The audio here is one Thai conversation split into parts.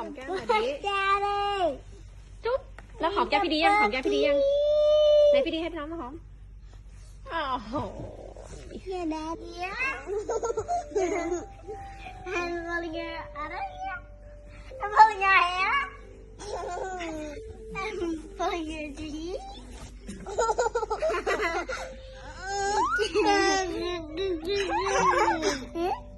อมแก้มมาดิจุ๊บแล้วหอมแก้พี่ดียังหอมแก้พี่ดียังไหนพี่ดีให้พี่น้องมาหอมโอ้โหเนี่ยนะเนี่ยฮัลโหลเงาอะไรเนี่ยฮัลโหลเงาเหรอฮัลโหลเงาดีเ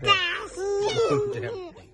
大师。